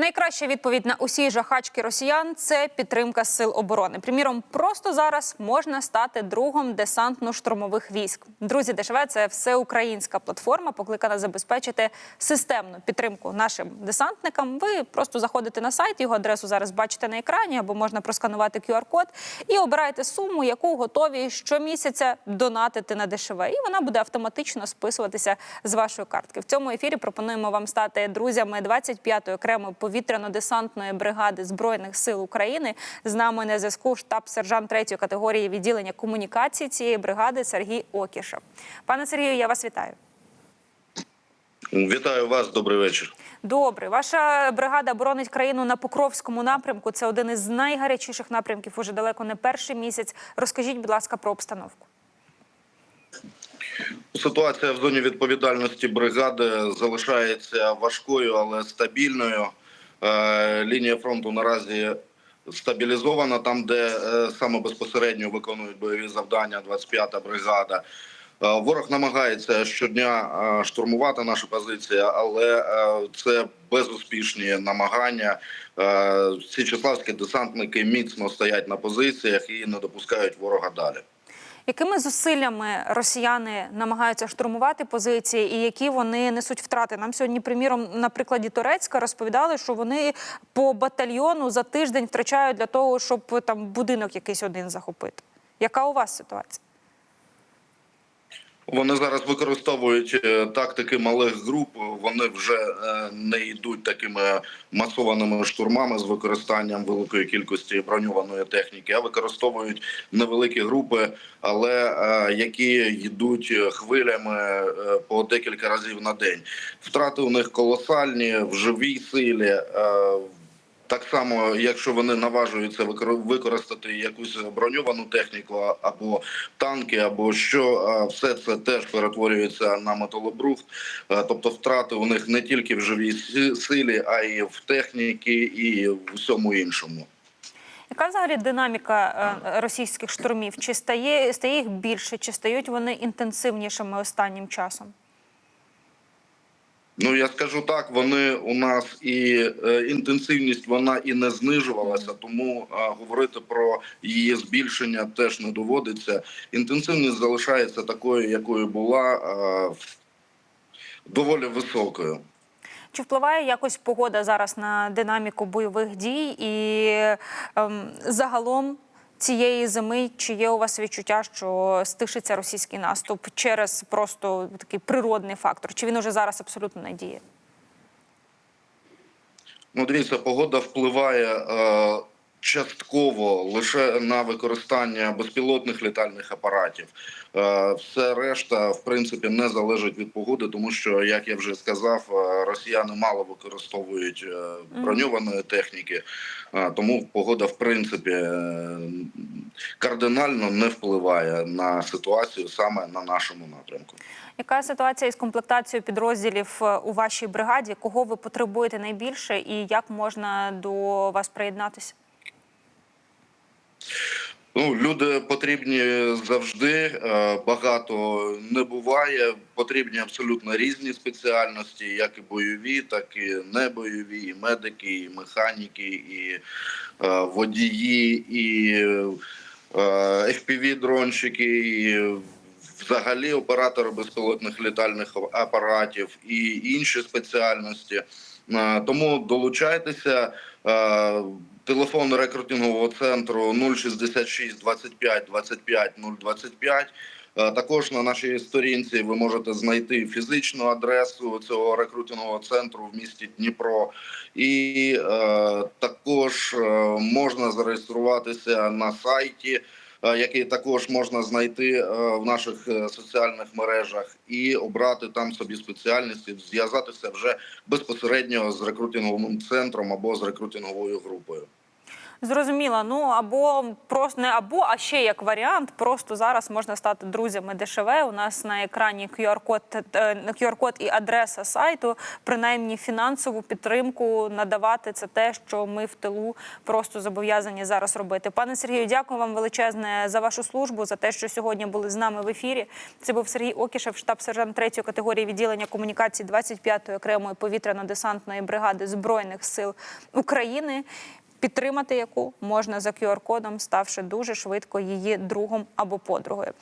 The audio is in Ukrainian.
Найкраща відповідь на усі жахачки росіян це підтримка сил оборони. Приміром, просто зараз можна стати другом десантно-штурмових військ. Друзі, ДШВ – це всеукраїнська платформа, покликана забезпечити системну підтримку нашим десантникам. Ви просто заходите на сайт, його адресу зараз бачите на екрані, або можна просканувати QR-код і обираєте суму, яку готові щомісяця донатити на ДШВ. І вона буде автоматично списуватися з вашої картки. В цьому ефірі пропонуємо вам стати друзями 25-ї окремої повітряно-десантної бригади збройних сил України. З нами на зв'язку штаб-сержант 3-ї категорії відділення комунікації цієї бригади Сергій Окішев. Пане Сергію, я вас вітаю. Вітаю вас, добрий вечір. Добре, ваша бригада боронить країну на Покровському напрямку. Це один із найгарячіших напрямків уже далеко не перший місяць. Розкажіть, будь ласка, про обстановку. Ситуація в зоні відповідальності бригади залишається важкою, але стабільною. Е, Лінія фронту наразі стабілізована там, де е, саме безпосередньо виконують бойові завдання 25-та бригада. Е, Ворог намагається щодня штурмувати наші позиції, але це безуспішні намагання. Е, Січеславські десантники міцно стоять на позиціях і не допускають ворога далі. Якими зусиллями росіяни намагаються штурмувати позиції, і які вони несуть втрати? Нам сьогодні, приміром, на прикладі Турецька розповідали, що вони по батальйону за тиждень втрачають для того, щоб там будинок якийсь один захопити. Яка у вас ситуація? Вони зараз використовують е, тактики малих груп. Вони вже е, не йдуть такими масованими штурмами з використанням великої кількості броньованої техніки, а використовують невеликі групи, але е, які йдуть хвилями по декілька разів на день. Втрати у них колосальні в живій силі. е, так само, якщо вони наважуються використати якусь броньовану техніку або танки, або що, все це теж перетворюється на металобрухт. Тобто втрати у них не тільки в живій силі, а й в техніці і в усьому іншому. Яка взагалі динаміка е, російських штурмів? Чи стає, стає їх більше, чи стають вони інтенсивнішими останнім часом? Ну я скажу так, вони у нас і е, інтенсивність вона і не знижувалася, тому е, говорити про її збільшення теж не доводиться. Інтенсивність залишається такою, якою була е, доволі високою. Чи впливає якось погода зараз на динаміку бойових дій і ем, загалом цієї зими? Чи є у вас відчуття, що стишиться російський наступ через просто такий природний фактор? Чи він уже зараз абсолютно не діє? Ну, дивіться, погода впливає е, частково лише на використання безпілотних літальних апаратів. Е, все решта, в принципі, не залежить від погоди, тому що, як я вже сказав, е, росіяни мало використовують е, броньованої техніки, тому погода, в принципі, кардинально не впливає на ситуацію саме на нашому напрямку. Яка ситуація із комплектацією підрозділів у вашій бригаді? Кого ви потребуєте найбільше, і як можна до вас приєднатися? Ну, люди потрібні завжди. е, Багато не буває. Потрібні абсолютно різні спеціальності, як і бойові, так і небойові, і медики, і механіки, і е, водії, і fpv дронщики і взагалі оператори безпілотних літальних апаратів і інші спеціальності. Е, Тому долучайтеся. Телефон рекрутингового центру 066 25 25 025. Е, Також на нашій сторінці ви можете знайти фізичну адресу цього рекрутингового центру в місті Дніпро, і е, також е, можна зареєструватися на сайті, е, який також можна знайти е, в наших соціальних мережах, і обрати там собі спеціальність, і зв'язатися вже безпосередньо з рекрутинговим центром або з рекрутинговою групою. Зрозуміло. Ну або просто не або, а ще як варіант, просто зараз можна стати друзями ДШВ. У нас на екрані QR-код, е, QR-код і адреса сайту. Принаймні фінансову підтримку надавати це те, що ми в тилу просто зобов'язані зараз робити. Пане Сергію, дякую вам величезне за вашу службу, за те, що сьогодні були з нами в ефірі. Це був Сергій Окішев, штаб-сержант 3 категорії відділення комунікації 25-ї окремої повітряно-десантної бригади збройних сил України. Підтримати яку можна за QR-кодом, ставши дуже швидко її другом або подругою.